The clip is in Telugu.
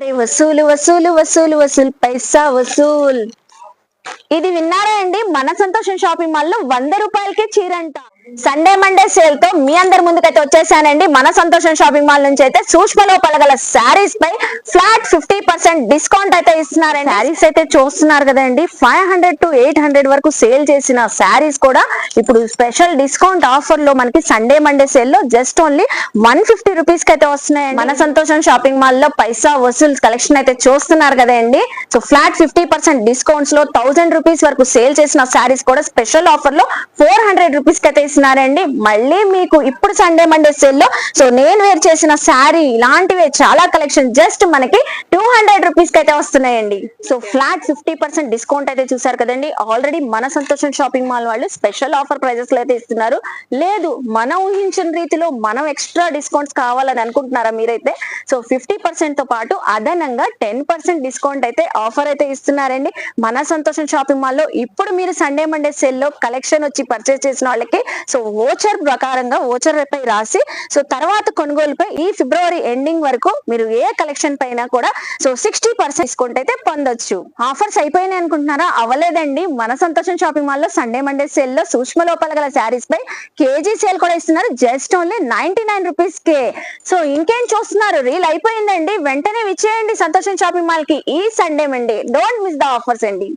అరే వసూలు వసూలు వసూలు వసూలు పైసా వసూల్. ఇది విన్నారా అండి? మన సంతోషం షాపింగ్ మాల్లో వంద రూపాయలకే చీరంట. సండే మండే సేల్తో మీ అందరి ముందుకైతే వచ్చేసానండి. మన సంతోషం షాపింగ్ మాల్ నుంచి అయితే సూక్ష్మలో పలగల శారీస్ పై ఫ్లాట్ ఫిఫ్టీ పర్సెంట్ డిస్కౌంట్ అయితే ఇస్తున్నారండి. శారీస్ అయితే చూస్తున్నారు కదండి. Five hundred to eight hundred వరకు సేల్ చేసిన శారీస్ కూడా ఇప్పుడు స్పెషల్ డిస్కౌంట్ ఆఫర్లో మనకి సండే మండే సేల్లో జస్ట్ ఓన్లీ వన్ ఫిఫ్టీ రూపీస్కి అయితే వస్తున్నాయండి. మన సంతోషం షాపింగ్ మాల్లో పైసా వసూల్ కలెక్షన్ అయితే చూస్తున్నారు కదండి. సో ఫ్లాట్ ఫిఫ్టీ పర్సెంట్ డిస్కౌంట్స్లో థౌసండ్ రూపీస్ వరకు సేల్ చేసిన శారీస్ కూడా స్పెషల్ ఆఫర్లో ఫోర్ హండ్రెడ్ రూపీస్కి అయితే ఇస్తున్నారండి మళ్ళీ మీకు ఇప్పుడు సండే మండే సేల్లో సో నేను వేర్ చేసిన శారీ ఇలాంటివే చాలా కలెక్షన్ జస్ట్ మనకి టూ హండ్రెడ్ రూపీస్కి అయితే వస్తున్నాయండి. So flat fifty percent discount అయితే చూసారు కదండి. ఆల్రెడీ మన సంతోషం షాపింగ్ మాల్ వాళ్ళు స్పెషల్ ఆఫర్ ప్రైజెస్లో అయితే ఇస్తున్నారు. లేదు మనం ఊహించిన రీతిలో మనం ఎక్స్ట్రా డిస్కౌంట్స్ కావాలని అనుకుంటున్నారా మీరైతే? సో ఫిఫ్టీ పర్సెంట్తో పాటు అదనంగా టెన్ పర్సెంట్ డిస్కౌంట్ అయితే ఆఫర్ అయితే ఇస్తున్నారండి. మన సంతోషం షాపింగ్ మాల్లో ఇప్పుడు మీరు సండే మండే సేల్లో కలెక్షన్ వచ్చి పర్చేస్ చేసిన వాళ్ళకి సో ఓచర్ ప్రకారంగా ఓచర్ పై రాసి సో తర్వాత కొనుగోలుపై ఈ ఫిబ్రవరి ఎండింగ్ వరకు మీరు ఏ కలెక్షన్ పైన కూడా సో సిక్స్టీ పర్సెంట్ డిస్కౌంట్ అయితే పొందొచ్చు. ఆఫర్స్ అయిపోయినాయి అనుకుంటున్నారా? అవలేదండి మన సంతోషం షాపింగ్ మాల్లో సండే మండే సేల్లో సూక్ష్మ లోపల గల శారీస్ పై కేజీ సేల్ కూడా ఇస్తున్నారు. Just only ninety nine rupees కే. సో ఇంకేం చూస్తున్నారు? రీల్ అయిపోయిందండి. వెంటనే విచ్చేయండి సంతోషం షాపింగ్ మాల్కి ఈ Sunday Monday. Don't miss the offers అండి.